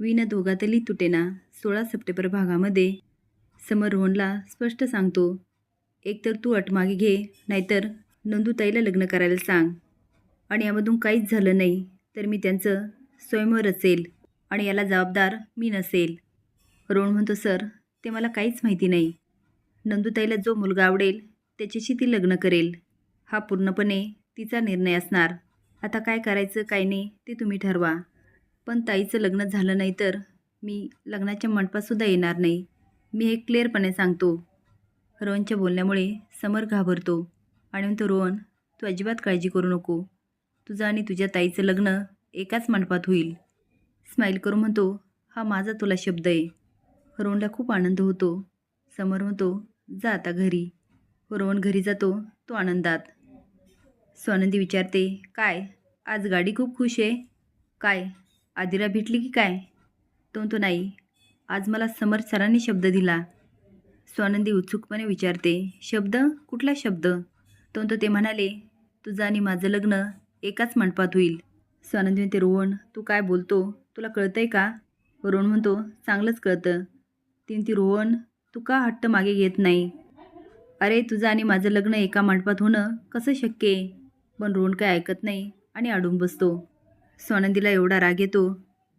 विना दोघातली तुटेना सोळा सप्टेंबर भागामध्ये. समर रोहनला स्पष्ट सांगतो एकतर तू अटमागे घे नाहीतर नंदूताईला लग्न करायला सांग. आणि यामधून काहीच झालं नाही तर मी त्यांचं स्वयंवर असेल आणि याला जबाबदार मी नसेल. रोहन म्हणतो सर ते मला काहीच माहिती नाही. नंदूताईला जो मुलगा आवडेल त्याच्याशी ती लग्न करेल. हा पूर्णपणे तिचा निर्णय असणार. आता काय करायचं काय नाही ते तुम्ही ठरवा. पण ताईचं लग्न झालं नाही तर मी लग्नाच्या मंडपातसुद्धा येणार नाही. मी हे क्लिअरपणे सांगतो. रोहनच्या बोलण्यामुळे समर घाबरतो आणि म्हणतो रोहन तू अजिबात काळजी करू नको. तुझं आणि तुझ्या ताईचं लग्न एकाच मंडपात होईल. स्माईल करून म्हणतो हा माझा तुला शब्द आहे. रोहनला खूप आनंद होतो. समर म्हणतो जा आता घरी. रोहन घरी जातो तो आनंदात. स्वानंदी विचारते काय आज गाडी खूप खुश आहे? काय आदिरा भेटली की काय? तो म्हणतो नाही आज मला समर सरांनी शब्द दिला. स्वानंदी उत्सुकपणे विचारते शब्द? कुठला शब्द? तो म्हणतो ते म्हणाले तुझं आणि माझं लग्न एकाच मंडपात होईल. स्वानंदी म्हणते रोहन तू काय बोलतो? तुला कळतंय का? रोहन म्हणतो चांगलंच कळतं. ती रोहन तू का हट्ट मागे घेत नाही? अरे तुझं आणि माझं लग्न एका मंडपात होणं कसं शक्य आहे? पण रोहन काय ऐकत नाही आणि अडून बसतो. स्वानंदीला एवढा राग येतो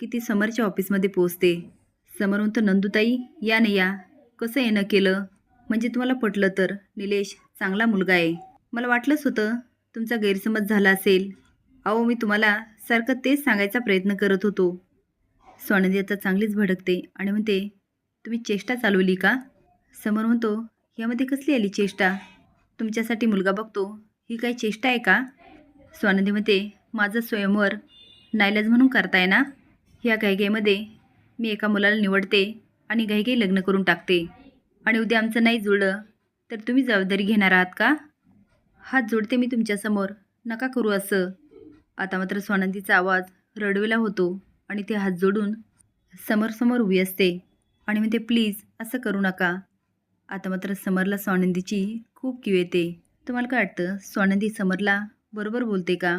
की ती समरच्या ऑफिसमध्ये पोचते समर म्हणतो नंदुताई या नाही या. कसं येणं केलं? म्हणजे तुम्हाला पटलं तर? निलेश चांगला मुलगा आहे. मला वाटलंच होतं तुमचा गैरसमज झाला असेल. अहो मी तुम्हाला सारखं तेच सांगायचा प्रयत्न करत होतो. स्वानंदी आता चांगलीच भडकते आणि म्हणते तुम्ही चेष्टा चालवली का? समोर म्हणतो यामध्ये कसली आली चेष्टा? तुमच्यासाठी मुलगा बघतो. ही काही चेष्टा आहे का? स्वानंदी म्हणते माझं स्वयंवर नाईलाज म्हणून करताय ना? ह्या घाईघाईमध्ये मी एका मुलाला निवडते आणि घाईघाई लग्न करून टाकते. आणि उद्या आमचं नाही जुळलं तर तुम्ही जबाबदारी घेणार आहात का? हात जोडते मी तुमच्यासमोर. नका करू असं. आता मात्र स्वानंदीचा आवाज रडवेला होतो आणि ते हात जोडून समोरसमोर उभी असते. आणि म्हणते प्लीज असं करू नका. आता मात्र समरला स्वानंदीची खूप किव येते. तुम्हाला काय वाटतं? स्वानंदी समरला बरोबर बोलते का?